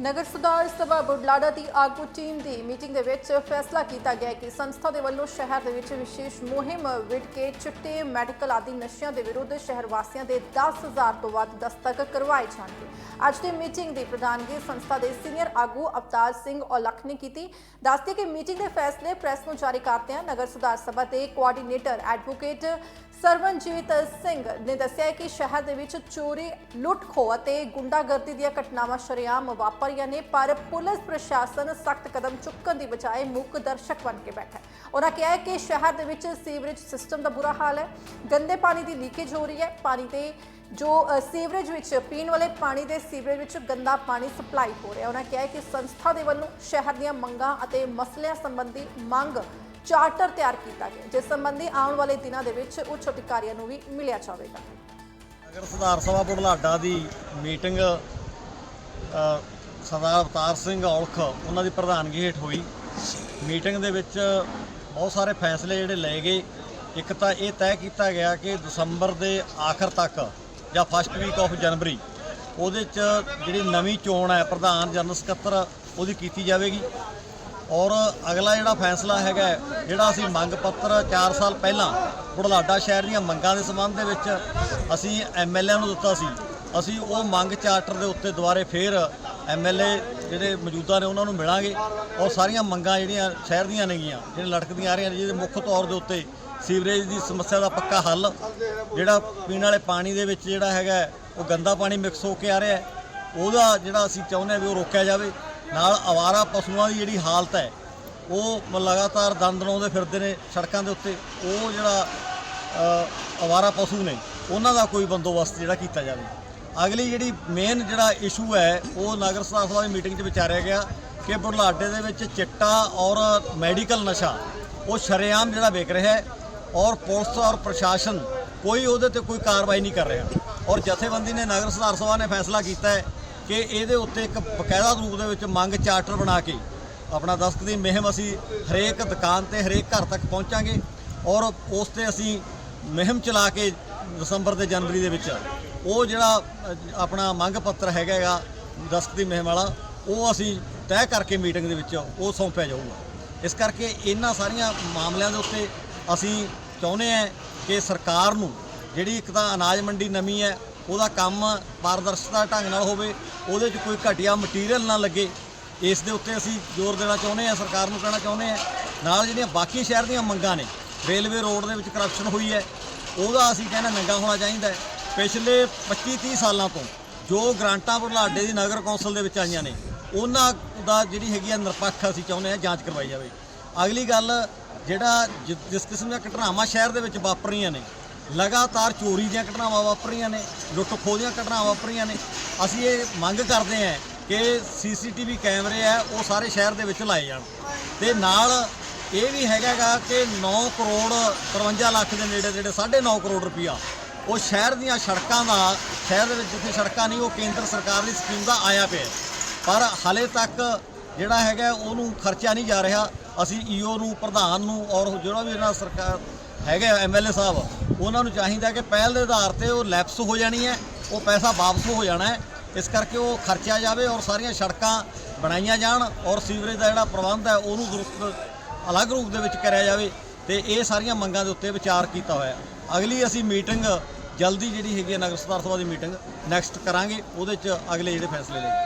ਨਗਰ ਸੁਧਾਰ ਸਭਾ ਬੁਢਲਾੜਾ ਦੀ ਆਗੂ ਟੀਮ ਦੀ ਮੀਟਿੰਗ ਦੇ ਵਿੱਚ ਫੈਸਲਾ ਕੀਤਾ ਗਿਆ ਕਿ ਸੰਸਥਾ ਦੇ ਵੱਲੋਂ ਸ਼ਹਿਰ ਦੇ ਵਿੱਚ ਵਿਸ਼ੇਸ਼ ਮੁਹਿੰਮ ਵਿੱਢ ਕੇ ਚਿੱਟੇ ਮੈਡੀਕਲ ਆਦਿ ਨਸ਼ਿਆਂ ਦੇ ਵਿਰੁੱਧ ਸ਼ਹਿਰ ਵਾਸੀਆਂ ਦੇ 10000 ਤੋਂ ਵੱਧ ਦਸਤਕ ਕਰਵਾਏ ਜਾਣਗੇ। ਅੱਜ ਦੀ ਮੀਟਿੰਗ ਦੀ ਪ੍ਰਧਾਨਗੀ ਸੰਸਥਾ ਦੇ ਸੀਨੀਅਰ ਆਗੂ ਅਵਤਾਰ ਸਿੰਘ ਔਲਖ ਨੇ ਕੀਤੀ। ਦੱਸਦੇ ਕਿ ਮੀਟਿੰਗ ਦੇ ਫੈਸਲੇ ਪ੍ਰੈਸ ਨੂੰ ਜਾਰੀ ਕਰਦਿਆਂ ਨਗਰ ਸੁਧਾਰ ਸਭਾ ਦੇ ਕੋਆਰਡੀਨੇਟਰ ਐਡਵੋਕੇਟ ਸਰਵਨਜੀਤ ਸਿੰਘ ਨੇ ਦੱਸਿਆ ਕਿ ਸ਼ਹਿਰ ਦੇ ਵਿੱਚ ਚੋਰੀ ਲੁੱਟ ਖੋਹ ਅਤੇ ਗੁੰਡਾਗਰਦੀ ਦੀਆਂ ਘਟਨਾਵਾਂ ਸ਼ਰੇਆਮ ਵਾਪਰੀਆਂ ਨੇ, ਪਰ ਪੁਲਿਸ ਪ੍ਰਸ਼ਾਸਨ ਸਖਤ ਕਦਮ ਚੁੱਕਣ ਦੀ ਬਜਾਏ ਮੁੱਖ ਦਰਸ਼ਕ ਬਣ ਕੇ ਬੈਠਾ ਹੈ। ਉਹਨਾਂ ਕਿਹਾ ਕਿ ਸ਼ਹਿਰ ਦੇ ਵਿੱਚ ਸੀਵਰੇਜ ਸਿਸਟਮ ਦਾ ਬੁਰਾ ਹਾਲ ਹੈ। ਗੰਦੇ ਪਾਣੀ ਦੀ ਲੀਕੇਜ ਹੋ ਰਹੀ ਹੈ। ਪਾਣੀ ਦੇ ਜੋ ਸੀਵਰੇਜ ਵਿੱਚ, ਪੀਣ ਵਾਲੇ ਪਾਣੀ ਦੇ ਸੀਵਰੇਜ ਵਿੱਚ ਗੰਦਾ ਪਾਣੀ ਸਪਲਾਈ ਹੋ ਰਿਹਾ। ਉਹਨਾਂ ਕਿਹਾ ਕਿ ਸੰਸਥਾ ਦੇ ਵੱਲੋਂ ਸ਼ਹਿਰ ਦੀਆਂ ਮੰਗਾਂ ਅਤੇ ਮਸਲਿਆਂ ਸੰਬੰਧੀ ਮੰਗ ਚਾਰਟਰ ਤਿਆਰ ਕੀਤਾ ਗਿਆ। ਜਿਸ ਸੰਬੰਧੀ ਆਉਣ ਵਾਲੇ ਦਿਨਾਂ ਦੇ ਵਿੱਚ ਉੱਚ ਅਧਿਕਾਰੀਆਂ ਨੂੰ ਵੀ ਮਿਲਿਆ ਜਾਵੇਗਾ। ਨਗਰ ਸੁਧਾਰ ਸਭਾ ਬੁਢਲਾਡਾ ਦੀ ਮੀਟਿੰਗ ਸਰਦਾਰ ਅਵਤਾਰ ਸਿੰਘ ਔਲਖ, ਉਹਨਾਂ ਦੀ ਪ੍ਰਧਾਨਗੀ ਹੇਠ ਹੋਈ। ਮੀਟਿੰਗ ਦੇ ਵਿੱਚ ਬਹੁਤ ਸਾਰੇ ਫੈਸਲੇ ਜਿਹੜੇ ਲਏ ਗਏ। ਇੱਕ ਤਾਂ ਇਹ ਤੈਅ ਕੀਤਾ ਗਿਆ ਕਿ ਦਸੰਬਰ ਦੇ ਆਖਰ ਤੱਕ ਜਾਂ ਫਸਟ ਵੀਕ ਆਫ ਜਨਵਰੀ ਉਹਦੇ 'ਚ ਜਿਹੜੀ ਨਵੀਂ ਚੋਣ ਹੈ, ਪ੍ਰਧਾਨ ਜਨਰਲ ਸਕੱਤਰ, ਉਹਦੀ ਕੀਤੀ ਜਾਵੇਗੀ। ਔਰ ਅਗਲਾ ਜਿਹੜਾ ਫੈਸਲਾ ਹੈਗਾ ਜਿਹੜਾ ਅਸੀਂ ਮੰਗ ਪੱਤਰ 4 ਸਾਲ ਪਹਿਲਾਂ ਬੁਢਲਾਡਾ ਸ਼ਹਿਰ ਦੀਆਂ ਮੰਗਾਂ ਦੇ ਸੰਬੰਧ ਦੇ ਵਿੱਚ ਅਸੀਂ ਐਮਐਲਏ ਨੂੰ ਦਿੱਤਾ ਸੀ, ਅਸੀਂ ਉਹ ਮੰਗ ਚਾਰਟਰ ਦੇ ਉੱਤੇ ਦੁਬਾਰੇ ਫੇਰ ਐਮਐਲਏ ਜਿਹੜੇ ਮੌਜੂਦਾ ਨੇ, ਉਹਨਾਂ ਨੂੰ ਮਿਲਾਂਗੇ। ਔਰ ਸਾਰੀਆਂ ਮੰਗਾਂ ਜਿਹੜੀਆਂ ਸ਼ਹਿਰ ਦੀਆਂ ਨੇਗੀਆਂ ਜਿਹੜੇ ਲਟਕਦੀਆਂ ਆ ਰਹੀਆਂ ਨੇ, ਜਿਹਦੇ ਮੁੱਖ ਤੌਰ ਦੇ ਉੱਤੇ ਸੀਵਰੇਜ ਦੀ ਸਮੱਸਿਆ ਦਾ ਪੱਕਾ ਹੱਲ ਜਿਹੜਾ ਪੀਣ ਵਾਲੇ ਪਾਣੀ ਦੇ ਵਿੱਚ ਜਿਹੜਾ ਹੈਗਾ ਉਹ ਗੰਦਾ ਪਾਣੀ ਮਿਕਸ ਹੋ ਕੇ ਆ ਰਿਹਾ ਹੈ। ਉਹਦਾ ਜਿਹੜਾ ਅਸੀਂ ਚਾਹੁੰਦੇ ਹਾਂ ਵੀ ਉਹ ਰੋਕਿਆ ਜਾਵੇ। ਨਾਲ ਆਵਾਰਾ ਪਸ਼ੂਆਂ ਦੀ ਜਿਹੜੀ ਹਾਲਤ ਹੈ ਉਹ ਮ- ਲਗਾਤਾਰ ਦੰਦ ਲਾਉਂਦੇ ਫਿਰਦੇ ਨੇ ਸੜਕਾਂ ਦੇ ਉੱਤੇ। ਉਹ ਜਿਹੜਾ ਅ, ਆਵਾਰਾ ਪਸ਼ੂ ਨੇ ਉਹਨਾਂ ਦਾ ਕੋਈ ਬੰਦੋਬਸਤ ਜਿਹੜਾ ਕੀਤਾ ਜਾਵੇ। ਅਗਲੀ ਜਿਹੜੀ ਮੇਨ ਜਿਹੜਾ ਇਸ਼ੂ ਹੈ ਉਹ ਨਗਰ ਸੁਧਾਰ ਸਭਾ ਦੀ ਮੀਟਿੰਗ 'ਚ ਵਿਚਾਰਿਆ ਗਿਆ ਕਿ ਬੁਰਲਾਡੇ ਦੇ ਵਿੱਚ ਚਿੱਟਾ ਔਰ ਮੈਡੀਕਲ ਨਸ਼ਾ ਉਹ ਸ਼ਰੇਆਮ ਜਿਹੜਾ ਵਿਕ ਰਿਹਾ ਹੈ। ਔਰ ਪੁਲਿਸ ਔਰ ਪ੍ਰਸ਼ਾਸਨ ਕੋਈ ਉਹਦੇ ਤੇ ਕੋਈ ਕਾਰਵਾਈ ਨਹੀਂ ਕਰ ਰਿਹਾ। ਔਰ ਜਥੇਬੰਦੀ ਨੇ ਨਗਰ ਸੁਧਾਰ ਸਭਾ ਨੇ ਫੈਸਲਾ ਕੀਤਾ ਹੈ ਕਿ ਇਹਦੇ ਉੱਤੇ ਇੱਕ ਬਕਾਇਦਾ ਰੂਪ ਦੇ ਵਿੱਚ ਮੰਗ ਚਾਰਟਰ ਬਣਾ ਕੇ ਆਪਣਾ ਦਸਤ ਦੀ ਮੁਹਿੰਮ ਅਸੀਂ ਹਰੇਕ ਦੁਕਾਨ ਤੇ, ਹਰੇਕ ਘਰ ਤੱਕ ਪਹੁੰਚਾਂਗੇ ਔਰ ਉਸ ਤੇ ਅਸੀਂ ਮੁਹਿੰਮ ਚਲਾ ਕੇ ਦਸੰਬਰ ਤੇ ਜਨਵਰੀ ਦੇ ਵਿੱਚ ਉਹ ਜਿਹੜਾ ਆਪਣਾ ਮੰਗ ਪੱਤਰ ਹੈਗਾ ਹੈਗਾ, ਦਸਤ ਦੀ ਮੁਹਿੰਮ ਵਾਲਾ, ਉਹ ਅਸੀਂ ਤੈਅ ਕਰਕੇ ਮੀਟਿੰਗ ਦੇ ਵਿੱਚ ਉਹ ਸੌਂਪਿਆ ਜਾਊਗਾ। ਇਸ ਕਰਕੇ ਇਹਨਾਂ ਸਾਰੀਆਂ ਮਾਮਲਿਆਂ ਦੇ ਉੱਤੇ ਅਸੀਂ ਚਾਹੁੰਦੇ ਹਾਂ ਕਿ ਸਰਕਾਰ ਨੂੰ ਜਿਹੜੀ ਇੱਕ ਤਾਂ ਅਨਾਜ ਮੰਡੀ ਨਵੀਂ ਹੈ, ਉਹਦਾ ਕੰਮ ਪਾਰਦਰਸ਼ਤਾ ਢੰਗ ਨਾਲ ਹੋਵੇ, ਉਹਦੇ 'ਚ ਕੋਈ ਘਟੀਆ ਮਟੀਰੀਅਲ ਨਾ ਲੱਗੇ, ਇਸ ਦੇ ਉੱਤੇ ਅਸੀਂ ਜ਼ੋਰ ਦੇਣਾ ਚਾਹੁੰਦੇ ਹਾਂ ਸਰਕਾਰ ਨੂੰ ਕਹਿਣਾ ਚਾਹੁੰਦੇ ਹਾਂ ਨਾਲ ਜਿਹੜੀਆਂ ਬਾਕੀ ਸ਼ਹਿਰ ਦੀਆਂ ਮੰਗਾਂ ਨੇ, ਰੇਲਵੇ ਰੋਡ ਦੇ ਵਿੱਚ ਕਰਪਸ਼ਨ ਹੋਈ ਹੈ, ਉਹਦਾ ਅਸੀਂ ਕਹਿੰਦਾ ਨੰਗਾ ਹੋਣਾ ਚਾਹੀਦਾ ਹੈ। ਪਿਛਲੇ 25 30 ਸਾਲਾਂ ਤੋਂ ਜੋ ਗ੍ਰਾਂਟਾਂ ਬੁਢਲਾਡੇ ਦੀ ਨਗਰ ਕੌਂਸਲ ਦੇ ਵਿੱਚ ਆਈਆਂ ਨੇ, ਉਹਨਾਂ ਦਾ ਜਿਹੜੀ ਹੈਗੀ ਆ ਨਿਰਪੱਖ ਅਸੀਂ ਚਾਹੁੰਦੇ ਹਾਂ ਜਾਂਚ ਕਰਵਾਈ ਜਾਵੇ। ਅਗਲੀ ਗੱਲ ਜਿਹੜਾ ਜਿ- ਜਿਸ ਕਿਸਮ ਦੀਆਂ ਘਟਨਾਵਾਂ ਸ਼ਹਿਰ ਦੇ ਵਿੱਚ ਵਾਪਰ ਰਹੀਆਂ ਨੇ, ਲਗਾਤਾਰ ਚੋਰੀ ਦੀਆਂ ਘਟਨਾਵਾਂ ਵਾਪਰ ਰਹੀਆਂ ਨੇ ਲੁੱਟ ਖੋਹ ਦੀਆਂ ਘਟਨਾਵਾਂ ਵਾਪਰ ਰਹੀਆਂ ਨੇ, ਅਸੀਂ ਇਹ ਮੰਗ ਕਰਦੇ ਹਾਂ ਕਿ ਸੀਸੀਟੀਵੀ ਕੈਮਰੇ ਆ ਉਹ ਸਾਰੇ ਸ਼ਹਿਰ ਦੇ ਵਿੱਚ ਲਾਏ ਜਾਣ। ਤੇ ਨਾਲ ਇਹ ਵੀ ਹੈਗਾਗਾ ਕਿ 9 ਕਰੋੜ 53 ਲੱਖ ਦੇ ਨੇੜੇ ਨੇੜੇ 9.5 ਕਰੋੜ ਰੁਪਈਆ, ਉਹ ਸ਼ਹਿਰ ਦੀਆਂ ਸੜਕਾਂ ਦਾ, ਸ਼ਹਿਰ ਦੇ ਵਿੱਚ ਜਿੱਥੇ ਸੜਕਾਂ ਨਹੀਂ, ਉਹ ਕੇਂਦਰ ਸਰਕਾਰ ਦੀ ਸਕੀਮ ਦਾ ਆਇਆ ਪਿਆ। ਪਰ ਹਾਲੇ ਤੱਕ ਜਿਹੜਾ ਹੈਗਾ, ਉਹਨੂੰ ਖਰਚਿਆ ਨਹੀਂ ਜਾ ਰਿਹਾ। ਅਸੀਂ ਈਓ ਨੂੰ, ਪ੍ਰਧਾਨ ਨੂੰ ਔਰ ਜਿਹੜਾ ਵੀ ਇਹਨਾਂ ਸਰਕਾਰ ਹੈਗਾ ਐਮਐਲਏ ਸਾਹਿਬ, ਉਹਨਾਂ ਨੂੰ ਚਾਹੀਦਾ ਕਿ ਪਹਿਲ ਦੇ ਆਧਾਰ ਤੇ ਉਹ ਲੈਪਸ ਹੋ ਜਾਣੀ ਹੈ, ਉਹ ਪੈਸਾ ਵਾਪਸ ਹੋ ਜਾਣਾ ਹੈ। ਇਸ ਕਰਕੇ ਉਹ ਖਰਚਿਆ ਜਾਵੇ ਔਰ ਸਾਰੀਆਂ ਸੜਕਾਂ ਬਣਾਈਆਂ ਜਾਣ ਔਰ ਸੀਵਰੇਜ ਦਾ ਜਿਹੜਾ ਪ੍ਰਬੰਧ ਹੈ, ਉਹਨੂੰ ਦੁਰੁਸਤ ਅਲੱਗ ਰੂਪ ਦੇ ਵਿੱਚ ਕਰਿਆ ਜਾਵੇ ਤੇ ਇਹ ਸਾਰੀਆਂ ਮੰਗਾਂ ਦੇ ਉੱਤੇ ਵਿਚਾਰ ਕੀਤਾ ਹੋਇਆ। ਅਗਲੀ ਅਸੀਂ ਮੀਟਿੰਗ, ਜਲਦੀ ਜਿਹੜੀ ਹੈਗੀ ਹੈ ਨਗਰ ਸੁਧਾਰ ਸਭਾ ਦੀ ਮੀਟਿੰਗ ਨੈਕਸਟ ਕਰਾਂਗੇ, ਉਹਦੇ 'ਚ ਅਗਲੇ ਜਿਹੜੇ ਫੈਸਲੇ ਲਏ